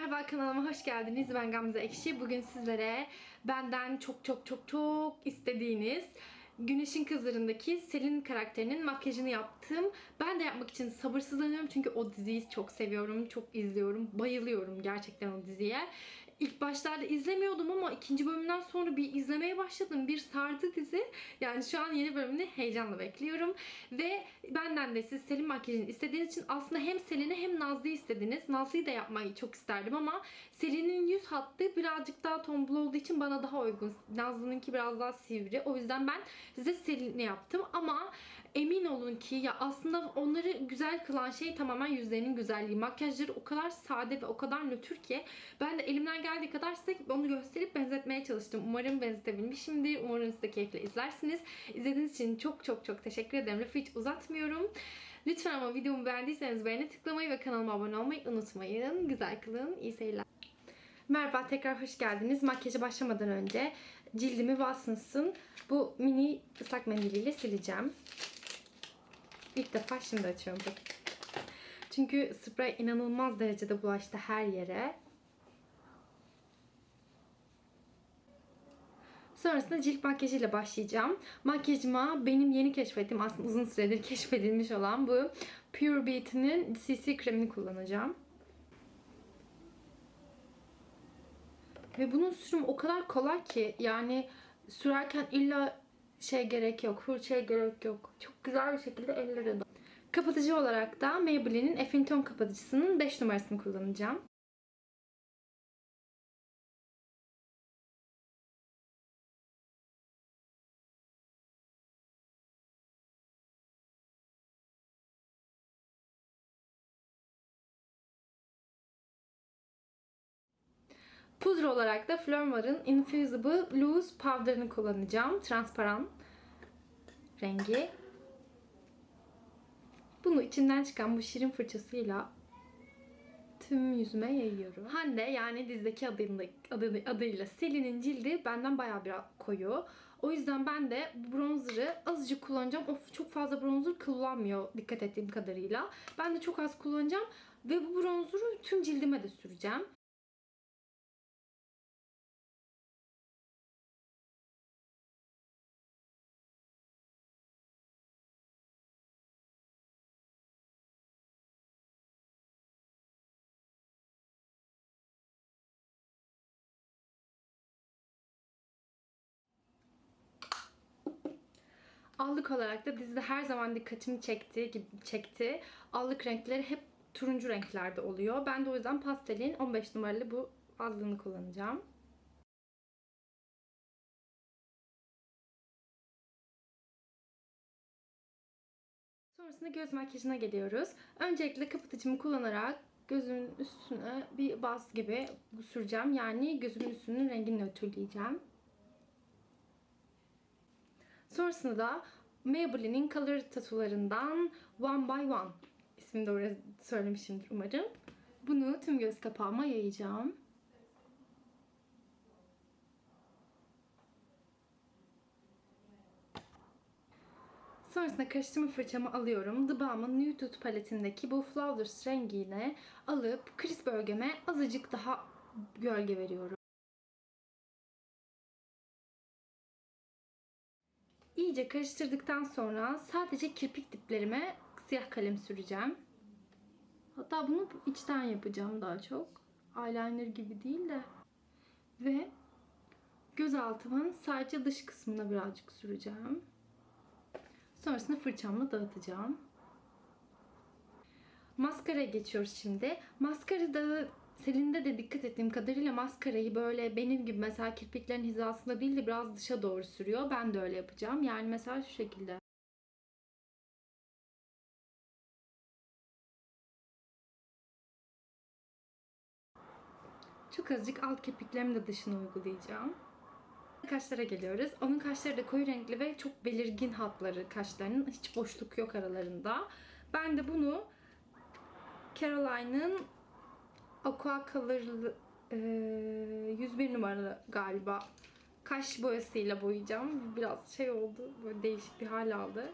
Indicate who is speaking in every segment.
Speaker 1: Merhaba kanalıma hoş geldiniz. Ben Gamze Ekşi. Bugün sizlere benden çok çok çok çok istediğiniz Güneşin Kızları'ndaki Selin karakterinin makyajını yaptım. Ben de yapmak için sabırsızlanıyorum çünkü o diziyi çok seviyorum, çok izliyorum, bayılıyorum gerçekten o diziye. İlk başlarda izlemiyordum ama ikinci bölümden sonra bir izlemeye başladım. Bir sardı dizi. Yani şu an yeni bölümünü heyecanla bekliyorum. Ve benden de siz Selin makyajını istediğiniz için aslında hem Selin'i hem Nazlı'yı istediniz. Nazlı'yı da yapmayı çok isterdim ama Selin'in yüz hattı birazcık daha tombul olduğu için bana daha uygun. Nazlı'nınki biraz daha sivri. O yüzden ben size Selin'i yaptım ama emin olun ki ya aslında onları güzel kılan şey tamamen yüzlerinin güzelliği. Makyajları o kadar sade ve o kadar nötr ki ben de elimden geldiği kadar size onu gösterip benzetmeye çalıştım. Umarım benzetebilmişimdir. Umarım siz de keyifle izlersiniz. İzlediğiniz için çok çok çok teşekkür ederim. Lafı hiç uzatmıyorum. Lütfen ama videomu beğendiyseniz beğeni tıklamayı ve kanalıma abone olmayı unutmayın. Güzel kılın. İyi seyirler. Merhaba tekrar hoş geldiniz. Makyaja başlamadan önce cildimi Watsons'ın bu mini ıslak mendiliyle sileceğim. İlk defa şimdi açıyorum. Çünkü sprey inanılmaz derecede bulaştı her yere. Sonrasında cilt makyajıyla başlayacağım. Makyajıma benim yeni keşfettiğim aslında uzun süredir keşfedilmiş olan bu Pure Beauty'nin CC kremini kullanacağım. Ve bunun sürümü o kadar kolay ki yani sürerken illa şey gerek yok, fırçaya gerek yok. Çok güzel bir şekilde ellere. Kapatıcı olarak da Maybelline'in Affinton kapatıcısının 5 numarasını kullanacağım. Pudra olarak da Flormar'ın Infusible Loose Powder'ını kullanacağım. Transparan rengi. Bunu içinden çıkan bu şirin fırçasıyla tüm yüzüme yayıyorum. Hande yani dizdeki adıyla, adı, adıyla Selin'in cildi benden bayağı bir koyu. O yüzden ben de bronzer'ı azıcık kullanacağım. Of çok fazla bronzer kullanmıyor dikkat ettiğim kadarıyla. Ben de çok az kullanacağım. Ve bu bronzer'ı tüm cildime de süreceğim. Allık olarak da dizide her zaman dikkatimi çekti, gibi çekti. Allık renkleri hep turuncu renklerde oluyor. Ben de o yüzden pastelin 15 numaralı bu allığını kullanacağım. Sonrasında göz makyajına geliyoruz. Öncelikle kapatıcımı kullanarak gözümün üstüne bir baz gibi süreceğim. Yani gözümün üstünün rengini nötrleyeceğim. Sonrasında da Maybelline'in Color Tattoo'larından One by One ismini doğru söylemişimdir umarım. Bunu tüm göz kapağıma yayacağım. Sonrasında karıştırma fırçamı alıyorum. The Balm'ın Nude Tude paletindeki bu Flawless rengine alıp kriz bölgeme azıcık daha gölge veriyorum. İyice karıştırdıktan sonra sadece kirpik diplerime siyah kalem süreceğim. Hatta bunu içten yapacağım daha çok. Eyeliner gibi değil de. Ve göz altımın sadece dış kısmına birazcık süreceğim. Sonrasında fırçamla dağıtacağım. Maskaraya geçiyoruz şimdi. Maskarada Selin'de de dikkat ettiğim kadarıyla maskarayı böyle benim gibi mesela kirpiklerin hizasında değil de biraz dışa doğru sürüyor. Ben de öyle yapacağım. Yani mesela şu şekilde. Çok azıcık alt kirpiklerimin de dışına uygulayacağım. Kaşlara geliyoruz. Onun kaşları da koyu renkli ve çok belirgin hatları kaşlarının. Hiç boşluk yok aralarında. Ben de bunu Caroline'ın Aqua Color e, 101 numaralı galiba kaş boyasıyla boyayacağım. Biraz şey oldu. Böyle değişik bir hal aldı.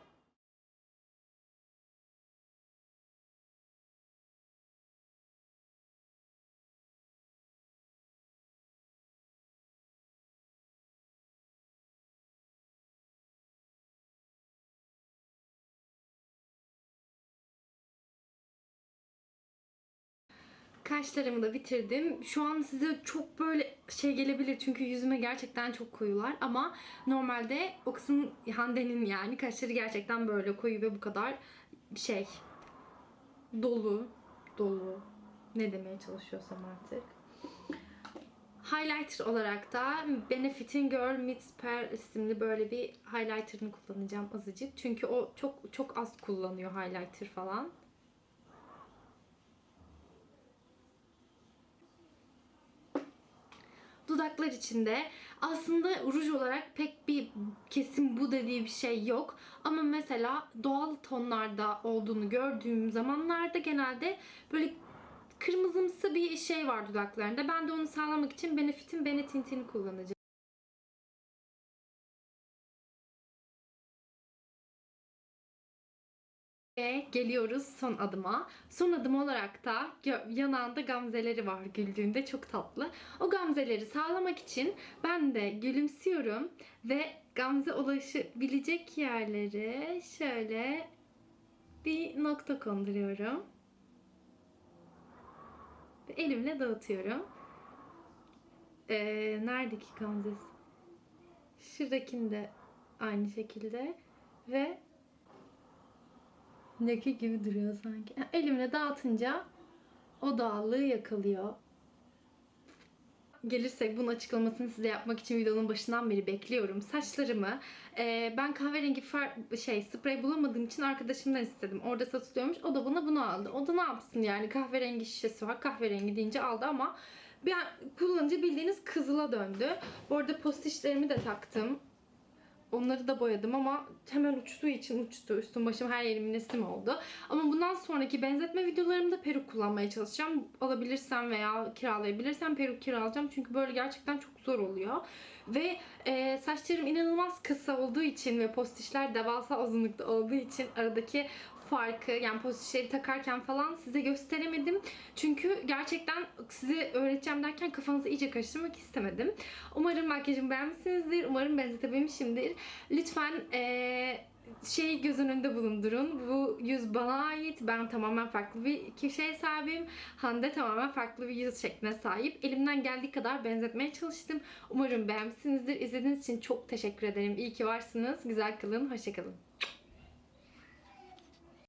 Speaker 1: Kaşlarımı da bitirdim. Şu an size çok böyle şey gelebilir çünkü yüzüme gerçekten çok koyular ama normalde o kısım Hande'nin yani kaşları gerçekten böyle koyu ve bu kadar şey dolu dolu ne demeye çalışıyorsam artık. Highlighter olarak da Benefit'in Girl Meets Pearl isimli böyle bir highlighter'ını kullanacağım azıcık. Çünkü o çok çok az kullanıyor highlighter falan. Dudaklar içinde aslında ruj olarak pek bir kesin bu dediği bir şey yok. Ama mesela doğal tonlarda olduğunu gördüğüm zamanlarda genelde böyle kırmızımsı bir şey var dudaklarında. Ben de onu sağlamak için Benefit'in Benetint'ini kullanacağım. Ve geliyoruz son adıma. Son adım olarak da yanağında gamzeleri var güldüğünde çok tatlı. O gamzeleri sağlamak için ben de gülümsüyorum ve gamze ulaşabilecek yerlere şöyle bir nokta konduruyorum. Ve elimle dağıtıyorum. Ee, neredeki gamzesi? Şuradakini de aynı şekilde ve Neki gibi duruyor sanki. Elimle dağıtınca o doğallığı yakalıyor. Gelirsek bunun açıklamasını size yapmak için videonun başından beri bekliyorum. Saçlarımı e, ben kahverengi far, şey sprey bulamadığım için arkadaşımdan istedim. Orada satılıyormuş. O da bana bunu aldı. O da ne yapsın yani kahverengi şişesi var. Kahverengi deyince aldı ama bir an kullanınca bildiğiniz kızıla döndü. Bu arada postişlerimi de taktım. Onları da boyadım ama hemen uçtuğu için uçtu. Üstüm başım her yerim nesim oldu. Ama bundan sonraki benzetme videolarımda peruk kullanmaya çalışacağım. Alabilirsem veya kiralayabilirsem peruk kiralayacağım. Çünkü böyle gerçekten çok zor oluyor. Ve e, saçlarım inanılmaz kısa olduğu için ve postişler devasa uzunlukta olduğu için aradaki farkı yani postişleri takarken falan size gösteremedim. Çünkü gerçekten size öğreteceğim derken kafanızı iyice karıştırmak istemedim. Umarım makyajımı beğenmişsinizdir. Umarım benzetebilmişimdir. Lütfen eee şey göz önünde bulundurun. Bu yüz bana ait. Ben tamamen farklı bir kişiye sahibim. Hande tamamen farklı bir yüz şekline sahip. Elimden geldiği kadar benzetmeye çalıştım. Umarım beğenmişsinizdir. İzlediğiniz için çok teşekkür ederim. İyi ki varsınız. Güzel kalın. Hoşçakalın.